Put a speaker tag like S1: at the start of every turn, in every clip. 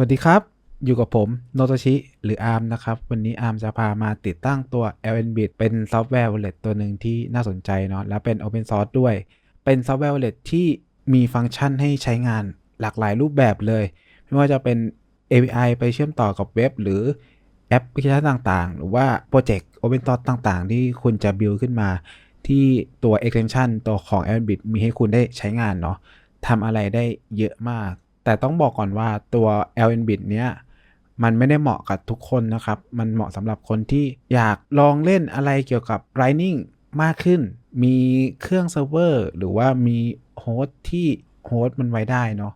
S1: วัสดีครับ อยู่กับผมโนโตชิหรืออาร์มนะครับ วันนี้อาร์มจะพามาติดตั้งตัว LNBit เป็นซอฟต์แวร์ wallet ตัวหนึ่งที่น่าสนใจเนาะและเป็น Open Source ด้วย เป็นซอฟต์แวร์ wallet ที่มีฟังก์ชันให้ใช้งานหลากหลายรูปแบบเลย ไม่ว่าจะเป็น API ไปเชื่อมต่อกับเว็บ หรือแอปพลิเคชันต่างๆ หรือว่าโปรเจกต์ Open Source ต่างๆ ที่คุณจะ build ขึ้นมา ที่ตัว extension ตัวของ LNBit มีให้คุณได้ใช้งานเนาะทำอะไรได้เยอะมาก แต่ต้องบอกก่อนว่าตัว LNBit เนี้ยมันไม่ได้เหมาะกับทุกคนนะครับ มันเหมาะสำหรับคนที่อยากลองเล่นอะไรเกี่ยวกับ Lightning มากขึ้น มีเครื่องเซิร์ฟเวอร์ หรือว่ามีโฮสต์ที่โฮสต์มันไว้ได้เนาะ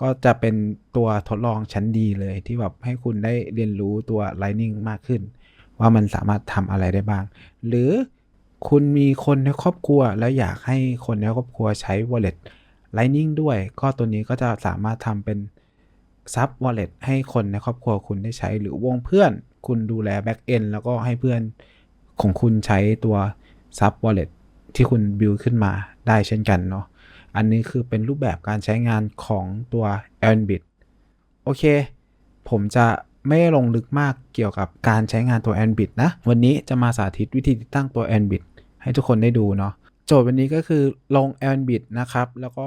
S1: ก็จะเป็นตัวทดลองชั้นดีเลยที่แบบให้คุณได้เรียนรู้ตัว Lightning มากขึ้น ว่ามันสามารถทำอะไรได้บ้าง หรือคุณมีคนในครอบครัวแล้วอยากให้คนในครอบครัวใช้ Wallet Lightning ด้วย ก็ตัวนี้ก็จะสามารถทำเป็นซับ Wallet ให้คนในครอบครัวคุณได้ใช้ หรือวงเพื่อน คุณดูแล Back End แล้วก็ให้เพื่อนของคุณใช้ตัวซับ Wallet ที่คุณ build ขึ้นมาได้เช่นกันเนาะ อันนี้คือเป็นรูปแบบการใช้งานของตัว Airbnb โอเค ผมจะไม่ลงลึกมากเกี่ยวกับการใช้งานตัว Airbnb นะ วันนี้จะมาสาธิตวิธีติดตั้งตัว Airbnb ให้ทุกคนได้ดูเนาะ โจทย์วันนี้ก็คือลง Airbnb นะครับ แล้วก็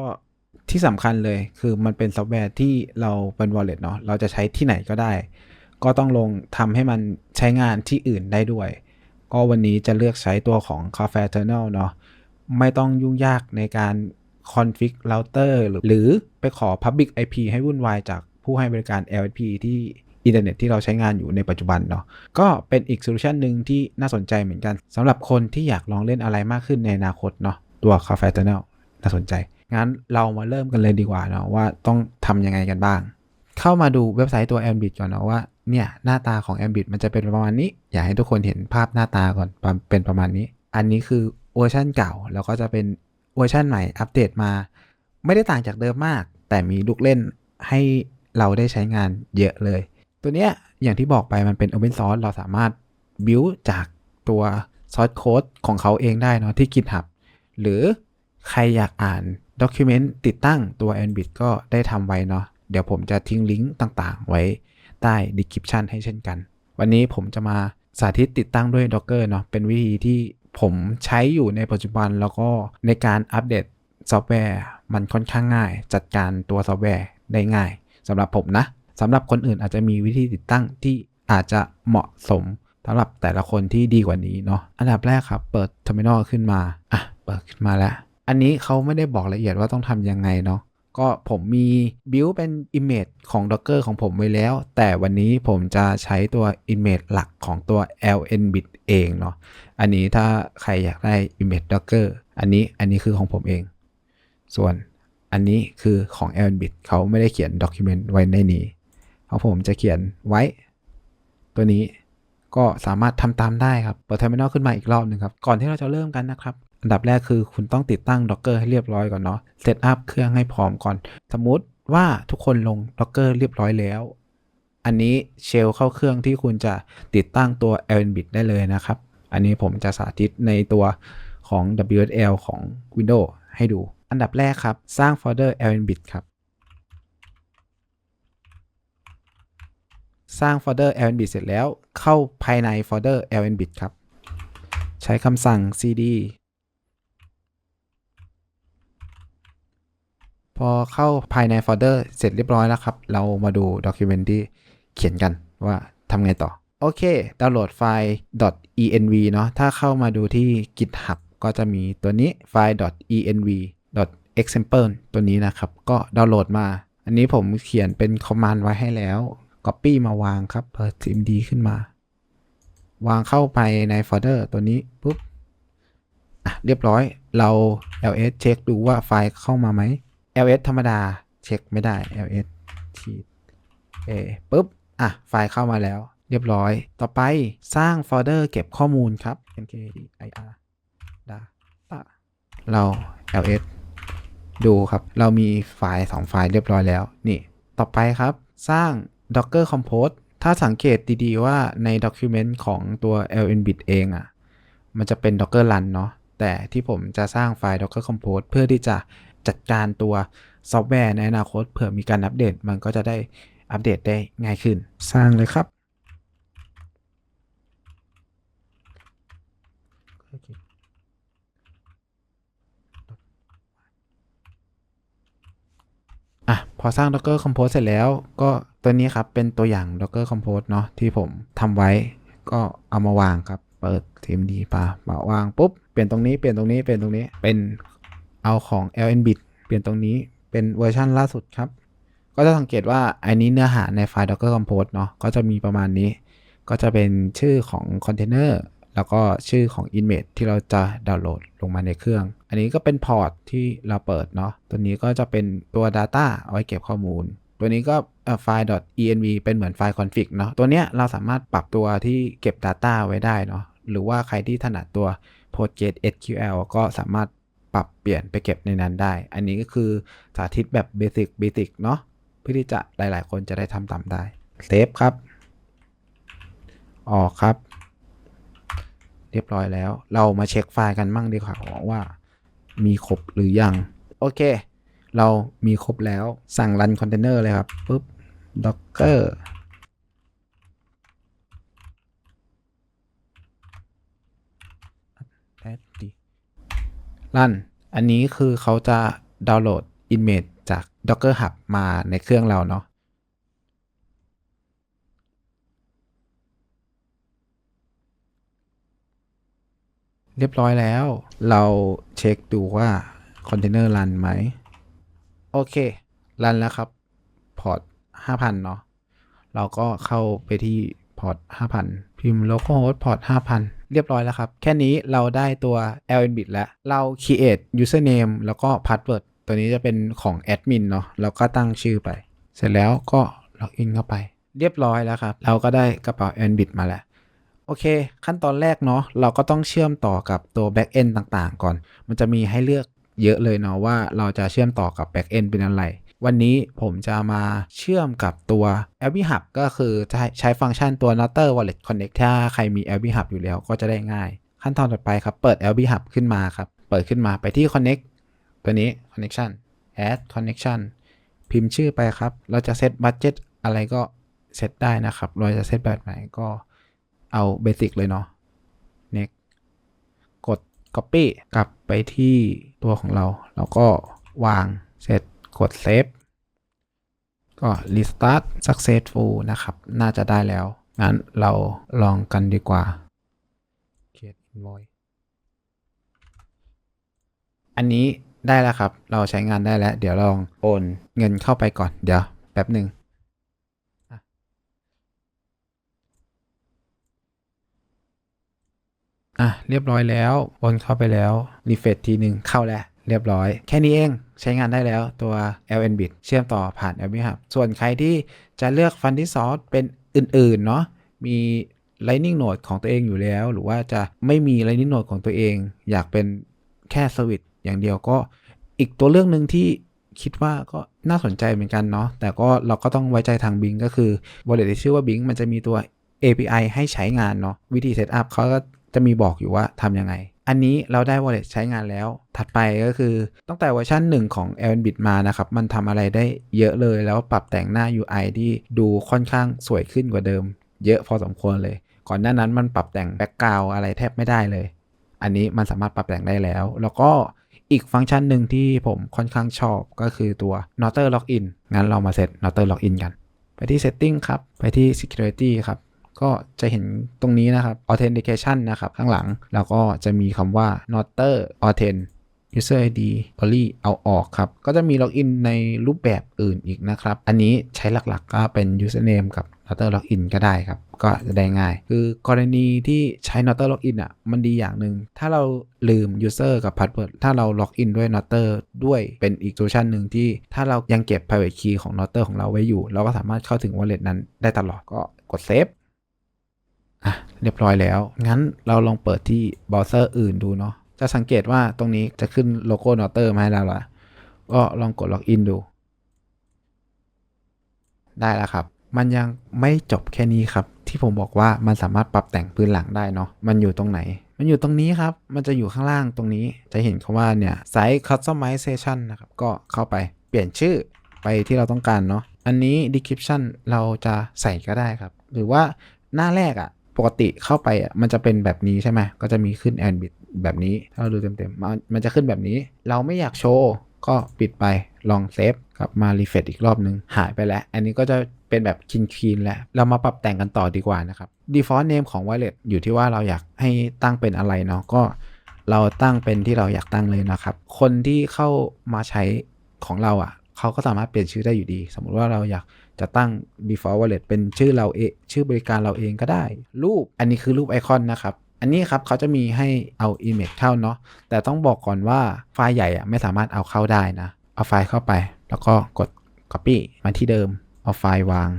S1: ที่สำคัญเลยคือมันเป็นซอฟต์แวร์ที่เราเป็น wallet เนาะเราจะใช้ที่ไหนก็ได้ ก็ต้องลงทำให้มันใช้งานที่อื่นได้ด้วย ก็วันนี้จะเลือกใช้ตัวของ Cafe t e r n a l เนาะไม่ต้องยุ่งยากในการ config router หรือหรือไปขอ public IP ให้วุ่นวายจากผู้ให้บริการ LSP ที่ อินเทอร์เน็ตที่เราใช้งานอยู่ในปัจจุบันเนาะก็เป็นอีกโซลูชันหนึ่งที่น่าสนใจเหมือนกันสำหรับคนที่อยากลองเล่นอะไรมากขึ้นในอนาคตเนาะตัว Cafe Terminal น่าสนใจ งั้นเรามาเริ่มกันเลยดีกว่าเนาะว่าต้องทำยังไงกันบ้าง เข้ามาดูเว็บไซต์ตัว Ambit ก่อนเนาะว่าเนี่ยหน้าตาของ Ambit มันจะเป็นประมาณนี้ อยากให้ทุกคนเห็นภาพหน้าตาก่อนเป็นประมาณนี้ อันนี้คือเวอร์ชันเก่าแล้วก็จะเป็นเวอร์ชันใหม่อัปเดตมา ไม่ได้ต่างจากเดิมมาก แต่มีลูกเล่นให้เราได้ใช้งานเยอะเลย ตัวเนี้ยอย่างที่บอกไปมันเป็น Open Source เราสามารถ build จากตัว Source Code ของเขาเองได้เนาะที่ GitHub หรือใครอยากอ่าน Document ติดตั้งตัว Ambit ก็ได้ทำไว้เนาะเดี๋ยวผมจะทิ้งลิงก์ต่างๆ ไว้ใต้ description ให้เช่นกัน วันนี้ผมจะมาสาธิตติดตั้งด้วย Docker เนาะเป็นวิธีที่ผมใช้อยู่ในปัจจุบันแล้วก็ในการอัปเดตซอฟต์แวร์ มันค่อนข้างง่าย จัดการตัวซอฟต์แวร์ได้ง่ายสำหรับผมนะ สำหรับคนอื่นอาจจะมีวิธีติดตั้งที่อาจจะเหมาะสมสำหรับแต่ละคนที่ดีกว่านี้เนาะอันดับแรกครับเปิด Terminal ขึ้นมาอะเปิดขึ้นมาแล้ว อันนี้เขาไม่ได้บอกละเอียดว่าต้องทำยังไงเนาะก็ผมมี build เป็น image ของ Docker ของผมไว้แล้ว แต่วันนี้ผมจะใช้ตัว image หลักของตัว LNBit เองเนาะอันนี้ถ้าใครอยากได้ image Docker อันนี้อันนี้คือของผมเอง ส่วนอันนี้คือของ LNBit เขาไม่ได้เขียน document ไว้ในนี้ เพราผมจะเขียนไว้ ตัวนี้ก็สามารถทำตามได้ครับ เปิด terminal ขึ้นมาอีกรอบหนึ่งครับ ก่อนที่เราจะเริ่มกันนะครับ อันดับแรกคือคุณต้องติดตั้ง Docker ให้เรียบร้อยก่อนเนาะ เซตอัพเครื่องให้พร้อมก่อน สมมติว่าทุกคนลง Docker เรียบร้อยแล้ว อันนี้เชลเข้าเครื่องที่คุณจะติดตั้งตัว LNBit ได้เลยนะครับ อันนี้ผมจะสาธิตในตัวของ WSL ของ Windows ให้ดู อันดับแรกครับ สร้างโฟลเดอร์ LNBit ครับ สร้างโฟลเดอร์ LNBit เสร็จแล้ว เข้าภายในโฟลเดอร์ LNBit ครับ ใช้คำสั่ง cd พอเข้าภายในโฟลเดอร์เสร็จเรียบร้อยแล้วครับ เรามาดูด็อกิเมนต์ที่เขียนกันว่าทำไงต่อ โอเค ดาวน์โหลดไฟล์ .env เนาะถ้าเข้ามาดูที่ GitHub ก็จะมีตัวนี้ไฟล์ .env example ตัวนี้นะครับ ก็ดาวน์โหลดมา อันนี้ผมเขียนเป็นคอมมานด์ไว้ให้แล้ว Copy มาวางครับ เปิด cmd ขึ้นมา วางเข้าไปในโฟลเดอร์ตัวนี้ปุ๊บอะเรียบร้อยเรา ls เช็คดูว่าไฟล์เข้ามาไหม ls ธรรมดาเช็คไม่ได้ ls ชีดเอปุ๊บอะไฟล์เข้ามาแล้ว เรียบร้อย ต่อไปสร้างโฟลเดอร์เก็บข้อมูลครับ mkdir data เรา ls ดูครับ เรามีไฟล์ 2 ไฟล์เรียบร้อยแล้ว นี่ ต่อไปครับ สร้าง docker compose ถ้าสังเกตดีๆว่าใน document ของตัว lnbit เองอะ่ะ มันจะเป็น docker run เนาะ แต่ที่ผมจะสร้างไฟล์ docker compose เพื่อที่จะจัดการตัวซอฟต์แวร์ในอนาคตเผื่อมีการอัปเดต มันก็จะได้อัปเดตได้ง่ายขึ้น สร้างเลยครับอะพอสร้าง Docker Compose เสร็จแล้วก็ ตัวนี้ครับเป็นตัวอย่าง Docker Compose เนาะที่ผมทำไว้ก็เอามาวางครับ เปิด TMD ปามาวางปุ๊บ เปลี่ยนตรงนี้เปลี่ยนตรงนี้เปลี่ยนตรงนี้เป็นเอาของ LNBit เปลี่ยนตรงนี้เป็นเวอร์ชันล่าสุดครับ ก็จะสังเกตว่าอันนี้เนื้อหาในไฟล์ Docker Compose เนาะก็จะมีประมาณนี้ ก็จะเป็นชื่อของคอนเทนเนอร์แล้วก็ชื่อของ image ที่เราจะดาวน์โหลดลงมาในเครื่อง อันนี้ก็เป็นพอร์ตที่เราเปิดเนาะตัวนี้ก็จะเป็นตัว Data เอาไว้เก็บข้อมูล ตัวนี้ก็ไฟล์ .env เป็นเหมือนไฟล์ config เนาะ ตัวเนี้ยเราสามารถปรับตัวที่เก็บ Data ไว้ได้เนาะ หรือว่าใครที่ถนัดตัว PostgreSQL ก็สามารถปรับเปลี่ยนไปเก็บในนั้นได้ อันนี้ก็คือสาธิตแบบเบสิกเบสิกเนาะ เพื่อที่จะหลาย ๆ คนจะได้ทำตามได้ เซฟครับ ออกครับ เรียบร้อยแล้ว เรามาเช็คไฟล์กันมั่งดีกว่าว่า มีครบหรือยัง โอเค เรามีครบแล้วสั่งรันคอนเทนเนอร์เลยครับปุ๊บ docker รันอันนี้คือเขาจะดาวน์โหลด image จาก Docker Hub มาในเครื่องเราเนาะเรียบร้อยแล้ว เราเช็คดูว่าคอนเทนเนอร์รันไหม โอเค รันแล้วครับ พอร์ต5,000 เนาะ เราก็เข้าไปที่พอร์ต5,000 พิมพ์ localhost พอร์ต5,000 เรียบร้อยแล้วครับ แค่นี้เราได้ตัว lnbit แล้ว เรา create username แล้วก็ password ตัวนี้จะเป็นของแอดมินเนาะแล้วก็ตั้งชื่อไป เสร็จแล้วก็ล็อกอินเข้าไป เรียบร้อยแล้วครับ เราก็ได้กระเป๋า lnbit มาแล้วโอเค ขั้นตอนแรกเนาะเราก็ต้องเชื่อมต่อกับตัว back end ต่างๆ ก่อน มันจะมีให้เลือก เยอะเลยเนาะว่าเราจะเชื่อมต่อกับ back end เป็นอะไร วันนี้ผมจะมาเชื่อมกับตัว l b Hub ก็คือจะใช้ฟังก์ชันตัว Nutter Wallet Connect ถ้าใครมี l b Hub อยู่แล้วก็จะได้ง่าย ขั้นตอนต่อไปครับ เปิด l b Hub ขึ้นมาครับ เปิดขึ้นมาไปที่ Connect ตัวนี้ Connection Add Connection พิมพ์ชื่อไปครับ เราจะเซตบัตเจ็ตอะไรก็เซตได้นะครับ เราจะเซตแบบไหนก็เอาเบสิกเลยเนาะ copy กลับไปที่ตัวของเรา แล้วก็วางเสร็จกด save ก็ restart successful นะครับ น่าจะได้แล้ว งั้นเราลองกันดีกว่า create invoice อันนี้ได้แล้วครับ เราใช้งานได้แล้ว เดี๋ยวลองโอนเงินเข้าไปก่อน เดี๋ยวแป๊บหนึ่ง อะเรียบร้อยแล้วโอนเข้าไปแล้วรีเฟรชทีหนึ่งเข้าแล้วเรียบร้อย แค่นี้เองใช้งานได้แล้วตัว LNBit เชื่อมต่อผ่าน l b Hub ส่วนใครที่จะเลือก Fundy Source เป็นอื่นๆเนาะมี Lightning Node ของตัวเองอยู่แล้ว หรือว่าจะไม่มี Lightning Node ของตัวเอง อยากเป็นแค่สวิตอย่างเดียวก็อีกตัวเรื่องหนึ่งที่คิดว่าก็น่าสนใจเหมือนกันเนาะแต่ก็เราก็ต้องไว้ใจทาง Bing ก็คือ Wallet ที่ชื่อว่า Bing มันจะมีตัว API ให้ใช้งานเนาะวิธีเซตอัพเขาก็ จะมีบอกอยู่ว่าทำยังไง อันนี้เราได้ wallet ใช้งานแล้ว ถัดไปก็คือตั้งแต่เวอร์ชัน1 ของ Lnbit มานะครับ มันทำอะไรได้เยอะเลยแล้วปรับแต่งหน้า UI ที่ดูค่อนข้างสวยขึ้นกว่าเดิม เยอะพอสมควรเลย ก่อนหน้านั้นมันปรับแต่งแบ็กกราวอะไรแทบไม่ได้เลย อันนี้มันสามารถปรับแต่งได้แล้ว แล้วก็อีกฟังก์ชันหนึ่งที่ผมค่อนข้างชอบก็คือตัว Notter Login งั้นเรามาเซต Notter Login กัน ไปที่ Setting ครับ ไปที่ Security ครับ ก็จะเห็นตรงนี้นะครับ authentication นะครับข้างหลัง แล้วก็จะมีคำว่า notter authent user id only เอาออกครับ ก็จะมีล็อกอินในรูปแบบอื่นอีกนะครับ อันนี้ใช้หลักๆ ก็เป็น username กับ notter login ก็ได้ครับ ก็จะได้ง่าย คือกรณีที่ใช้ notter login อะ มันดีอย่างหนึ่ง ถ้าเราลืม user กับ password ถ้าเราล็อกอินด้วย notter ด้วยเป็นอีกโซลูชันหนึ่งที่ถ้าเรายังเก็บ private key ของ notter ของเราไว้อยู่ เราก็สามารถเข้าถึง wallet นั้นได้ตลอดก็กดเซฟ อะเรียบร้อยแล้ว งั้นเราลองเปิดที่เบราว์เซอร์อื่นดูเนาะจะสังเกตว่าตรงนี้จะขึ้นโลโก้นอเตอร์มาให้เราละก็ลองกดล็อกอินดู ได้แล้วครับ มันยังไม่จบแค่นี้ครับ ที่ผมบอกว่ามันสามารถปรับแต่งพื้นหลังได้เนาะมันอยู่ตรงไหน มันอยู่ตรงนี้ครับ มันจะอยู่ข้างล่างตรงนี้จะเห็นคำว่าเนี่ย Site Customization นะครับ ก็เข้าไปเปลี่ยนชื่อไปที่เราต้องการเนาะอันนี้ description เราจะใส่ก็ได้ครับ หรือว่าหน้าแรกอะ ปกติเข้าไปอะมันจะเป็นแบบนี้ใช่ไหมก็จะมีขึ้น and bit แบบนี้ ถ้าเราดูเต็มๆมันมันจะขึ้นแบบนี้ เราไม่อยากโชว์ก็ปิดไปลองเซฟกลับมารีเฟรชอีกรอบนึง หายไปแล้ว อันนี้ก็จะเป็นแบบคินคีนแล้ว เรามาปรับแต่งกันต่อดีกว่านะครับ default name ของ wallet อยู่ที่ว่าเราอยากให้ตั้งเป็นอะไรเนาะก็เราตั้งเป็นที่เราอยากตั้งเลยนะครับ คนที่เข้ามาใช้ของเราอะ่ะ เขาก็สามารถเปลี่ยนชื่อได้อยู่ดี สมมุติว่าเราอยาก จะตั้ง default wallet เป็นชื่อเราเองชื่อบริการเราเองก็ได้ รูปอันนี้คือรูปไอคอนนะครับ อันนี้ครับเขาจะมีให้เอา image เข้าเนาะแต่ต้องบอกก่อนว่าไฟล์ใหญ่อะไม่สามารถเอาเข้าได้นะ เอาไฟล์เข้าไป แล้วก็กด copy มาที่เดิม เอาไฟล์วาง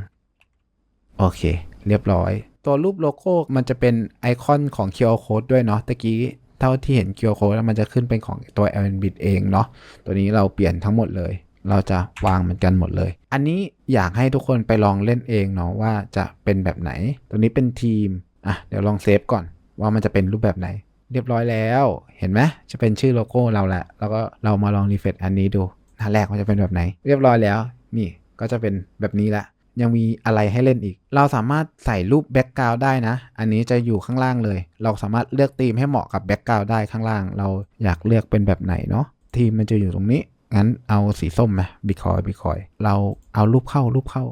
S1: โอเค เรียบร้อย ตัวรูปโลโก้มันจะเป็นไอคอนของ QR code ด้วยเนาะตะกี้เท่าที่เห็น QR code แล้วมันจะขึ้นเป็นของตัว l n b i t เองเนาะตัวนี้เราเปลี่ยนทั้งหมดเลย เราจะวางเหมือนกันหมดเลย อันนี้อยากให้ทุกคนไปลองเล่นเองเนาะว่าจะเป็นแบบไหน ตัวนี้เป็นทีม อะ เดี๋ยวลองเซฟก่อนว่ามันจะเป็นรูปแบบไหน เรียบร้อยแล้ว เห็นไหมจะเป็นชื่อโลโก้เราแหละ แล้วก็เรามาลองรีเฟรชอันนี้ดูหน้าแรกมันจะเป็นแบบไหน เรียบร้อยแล้ว นี่ก็จะเป็นแบบนี้ละยังมีอะไรให้เล่นอีก เราสามารถใส่รูปแบ็กกราวด์ได้นะ อันนี้จะอยู่ข้างล่างเลย เราสามารถเลือกธีมให้เหมาะกับแบ็กกราวด์ได้ข้างล่าง เราอยากเลือกเป็นแบบไหนเนาะทีมมันจะอยู่ตรงนี้ งั้นเอาสีส้มไหมบิคอยบิคอย เราเอารูปเข้ารูปเข้า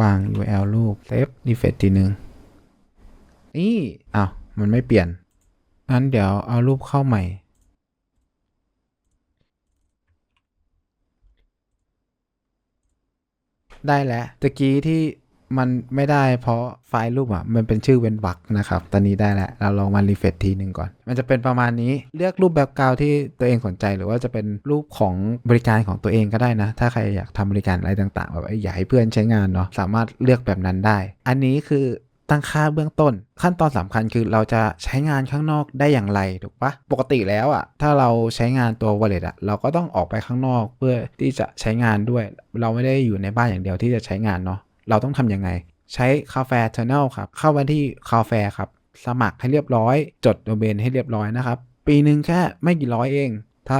S1: วาง URL รูปเซฟรีเฟรชทีหนึ่งนี่อ้าวมันไม่เปลี่ยนงั้นเดี๋ยวเอารูปเข้าใหม่ ได้แล้วตะกี้ที่ มันไม่ได้เพราะไฟล์รูปอะ มันเป็นชื่อเว้นวรรคนะครับ ตอนนี้ได้แล้ว เราลองมารีเฟรชทีหนึ่งก่อน มันจะเป็นประมาณนี้เลือกรูปแบบกราวที่ตัวเองสนใจ หรือว่าจะเป็นรูปของบริการของตัวเองก็ได้นะ ถ้าใครอยากทำบริการอะไรต่างๆ แบบอยากให้เพื่อนใช้งานเนาะสามารถเลือกแบบนั้นได้ อันนี้คือตั้งค่าเบื้องต้น ขั้นตอนสำคัญคือเราจะใช้งานข้างนอกได้อย่างไรถูกปะปกติแล้วอะ่ะถ้าเราใช้งานตัว wallet อะ่ะเราก็ต้องออกไปข้างนอกเพื่อที่จะใช้งานด้วย เราไม่ได้อยู่ในบ้านอย่างเดียวที่จะใช้งานเนาะ เราต้องทำยังไง ใช้คาเฟ่เทอร์เนลครับเข้าไปที่คาเฟ่ครับสมัครให้เรียบร้อย จดโดเมนให้เรียบร้อยนะครับ ปีหนึ่งแค่ไม่กี่ร้อยเอง ถ้า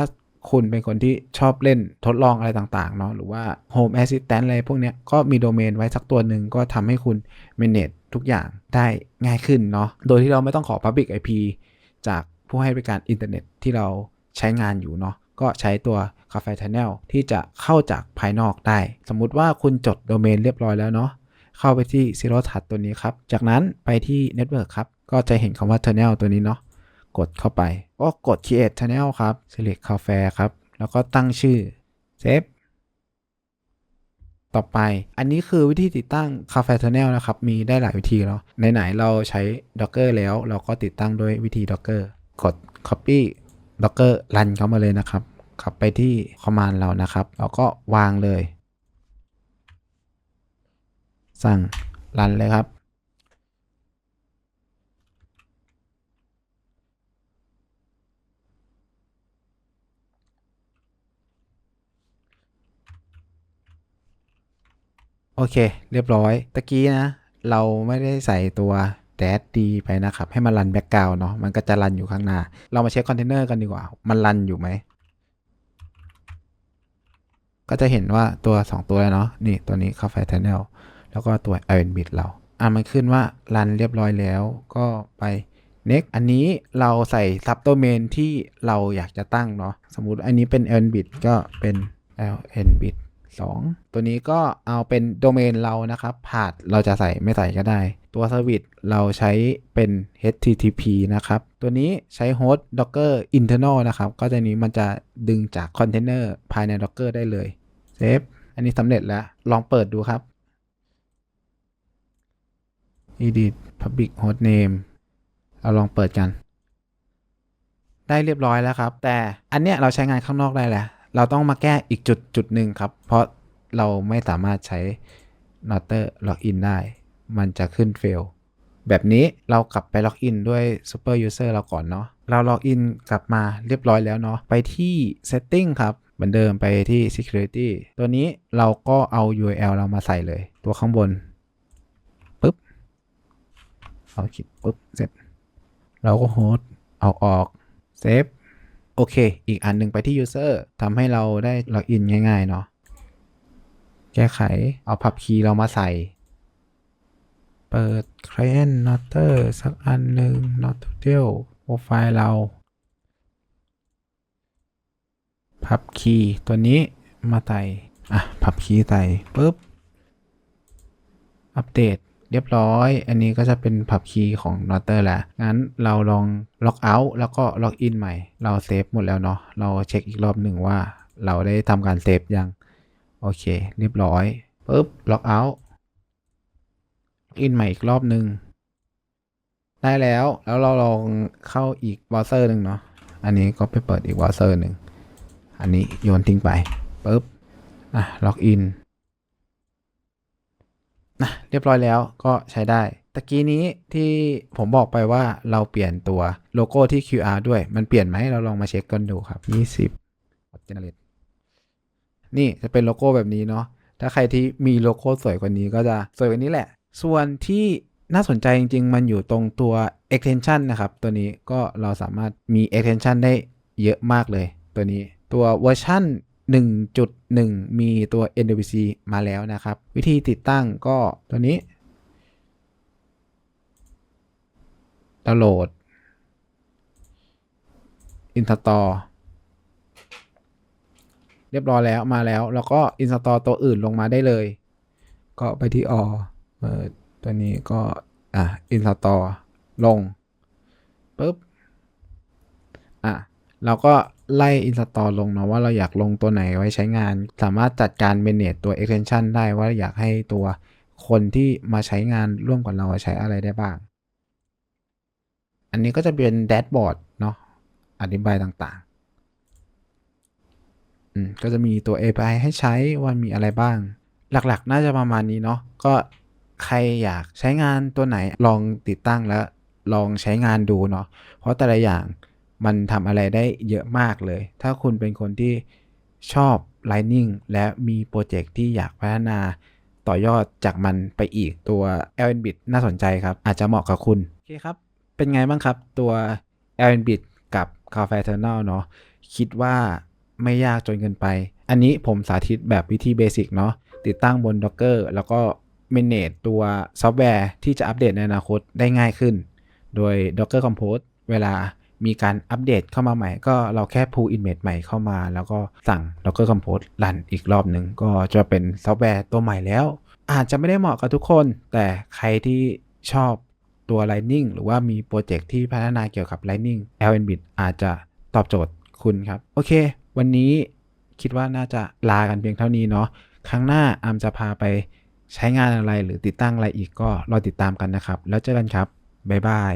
S1: คุณเป็นคนที่ชอบเล่นทดลองอะไรต่างๆเนาะหรือว่า Home Assistant อะไรพวกเนี้ยก็มีโดเมนไว้สักตัวหนึ่งก็ทำให้คุณ manage ทุกอย่างได้ง่ายขึ้นเนาะโดยที่เราไม่ต้องขอ Public IP จากผู้ให้บริการอินเทอร์เน็ตที่เราใช้งานอยู่เนาะก็ใช้ตัว Cafe Channel ที่จะเข้าจากภายนอกได้ สมมุติว่าคุณจดโดเมนเรียบร้อยแล้วเนาะเข้าไปที่ Zero Touch ตัวนี้ครับ จากนั้นไปที่ Network ครับ ก็จะเห็นคำว่า Channel ตัวนี้เนาะกดเข้าไป ก็กด Create Channel ครับ Select Cafe ครับ แล้วก็ตั้งชื่อ Save ต่อไป อันนี้คือวิธีติดตั้ง Cafe Channel นะครับ มีได้หลายวิธีแล้วไหนๆเราใช้ Docker แล้ว เราก็ติดตั้งด้วยวิธี Docker กด Copy Docker รันเข้ามาเลยนะครับ ขับไปที่ Command เรานะครับแล้วก็วางเลย สั่งรันเลยครับ โอเค เรียบร้อยตะกี้นะ เราไม่ได้ใส่ตัว d a d d ไปนะครับ ให้มันรันแบ็กกราวเนาะมันก็จะรันอยู่ข้างหน้า เรามาเช็คคอนเทนเนอร์กันดีกว่า มันรันอยู่ไหม ก็จะเห็นว่าตัว 2 ตัวเนาะนี่ตัวนี้ Cafe Channel แล้วก็ตัว i r o n b i t เราอะมันขึ้นว่ารันเรียบร้อยแล้วก็ไป next อันนี้เราใส่ซับโดเมนที่เราอยากจะตั้งเนาะสมมุติอันนี้เป็น i r o n b i t ก็เป็น lnbit 2 ตัวนี้ก็เอาเป็นโดเมนเรานะครับพาดเราจะใส่ไม่ใส่ก็ได้ ตัวสวิตเราใช้เป็น http นะครับ ตัวนี้ใช้โฮสต์ docker internal นะครับ ก็จะนี้มันจะดึงจากคอนเทนเนอร์ภายใน docker ได้เลยเซฟอันนี้สำเร็จแล้ว ลองเปิดดูครับ edit public host name เราลองเปิดกัน ได้เรียบร้อยแล้วครับ แต่อันเนี้ยเราใช้งานข้างนอกได้แหละ เราต้องมาแก้อีกจุดจุดหนึ่งครับ เพราะเราไม่สามารถใช้ n o t e r login ได้ มันจะขึ้น fail แบบนี้เรากลับไปล็อกอินด้วย super user เราก่อนเนาะเราล็อกอินกลับมาเรียบร้อยแล้วเนาะไปที่ setting ครับเหมือนเดิมไปที่ security ตัวนี้เราก็เอา URL เรามาใส่เลย ตัวข้างบนปึ๊บเอาคลิกปึ๊บเสร็จ เราก็โฮสต์เอาออกเซฟ โอเค อีกอันหนึ่งไปที่ user ทำให้เราได้ล็อกอินง่าย ๆ เนาะ แก้ไข เอาพับคีย์เรามาใส่ เปิด client notter สักอันหนึ่ง not tutorial โปรไฟล์เรา พับคีย์ตัวนี้มาใส่ อะ พับคีย์ใส่ปุ๊บ อัปเดต เรียบร้อย อันนี้ก็จะเป็นพับคีย์ของ Notter แล้ว งั้นเราลองล็อกเอาท์แล้วก็ล็อกอินใหม่ เราเซฟหมดแล้วเนาะ เราเช็คอีกรอบหนึ่งว่าเราได้ทำการเซฟยัง โอเค เรียบร้อยปุ๊บล็อกเอาท์ล็อกอินใหม่อีกรอบหนึ่งได้แล้ว แล้วเราลองเข้าอีกเบราว์เซอร์หนึ่งเนาะ อันนี้ก็ไปเปิดอีกเบราว์เซอร์หนึ่ง อันนี้โยนทิ้งไปปุ๊บ อะล็อกอิ นะเรียบร้อยแล้วก็ใช้ได้ตะกี้นี้ที่ผมบอกไปว่าเราเปลี่ยนตัวโลโก้ที่ QR ด้วย มันเปลี่ยนไหมเราลองมาเช็คกันดูครับ 20 generate นี่จะเป็นโลโก้แบบนี้เนาะถ้าใครที่มีโลโก้สวยกว่านี้ก็จะสวยกว่านี้แหละ ส่วนที่น่าสนใจจริง ๆ มันอยู่ตรงตัว extension นะครับ ตัวนี้ก็เราสามารถมี extension ได้เยอะมากเลย ตัวนี้ตัวเวอร์ชัน 1.1 มีตัว NWC มาแล้วนะครับ วิธีติดตั้งก็ตัวนี้ดาวน์โหลด install เรียบร้อยแล้วมาแล้ว แล้วก็ install ตัวอื่นลงมาได้เลย ก็ไปที่อเปิดตัวนี้ก็อะ install ลงปุ๊บอะเราก็ ไล่ install ลงเนาะว่าเราอยากลงตัวไหนไว้ใช้งาน สามารถจัดการ manage ตัว extension ได้ว่าอยากให้ตัวคนที่มาใช้งานร่วมกับเราใช้อะไรได้บ้าง อันนี้ก็จะเป็นแดชบอร์ดเนาะอธิบายต่างๆอืมก็จะมีตัว API ให้ใช้ว่ามีอะไรบ้าง หลักๆ น่าจะประมาณนี้เนาะก็ใครอยากใช้งานตัวไหนลองติดตั้งแล้วลองใช้งานดูเนาะเพราะแต่ละอย่าง มันทำอะไรได้เยอะมากเลย ถ้าคุณเป็นคนที่ชอบ Lightning และมีโปรเจกต์ที่อยากพัฒนาต่อยอดจากมันไปอีกตัว l n b i t น่าสนใจครับ อาจจะเหมาะกับคุณ โอเคครับ เป็นไงบ้างครับตัว l n b i t กับ c a f e t e r n a l เนาะคิดว่าไม่ยากจนเกินไป อันนี้ผมสาธิตแบบวิธีเบสิกเนาะติดตั้งบน Docker แล้วก็ manage ตัวซอฟต์แวร์ที่จะอัปเดตในอนาคตได้ง่ายขึ้น โดย Docker Compose เวลา มีการอัปเดตเข้ามาใหม่ก็เราแค่ pull image ใหม่เข้ามา แล้วก็สั่ง Docker Compose รันอีกรอบหนึ่งก็จะเป็นซอฟต์แวร์ตัวใหม่แล้ว อาจจะไม่ได้เหมาะกับทุกคน แต่ใครที่ชอบตัว Lightning หรือว่ามีโปรเจกต์ที่พัฒนาเกี่ยวกับ Lightning LNBit อาจจะตอบโจทย์คุณครับ โอเค วันนี้คิดว่าน่าจะลากันเพียงเท่านี้เนาะครั้งหน้าอามจะพาไปใช้งานอะไรหรือติดตั้งอะไรอีกก็รอติดตามกันนะครับ แล้วเจอกันครับ บ๊ายบาย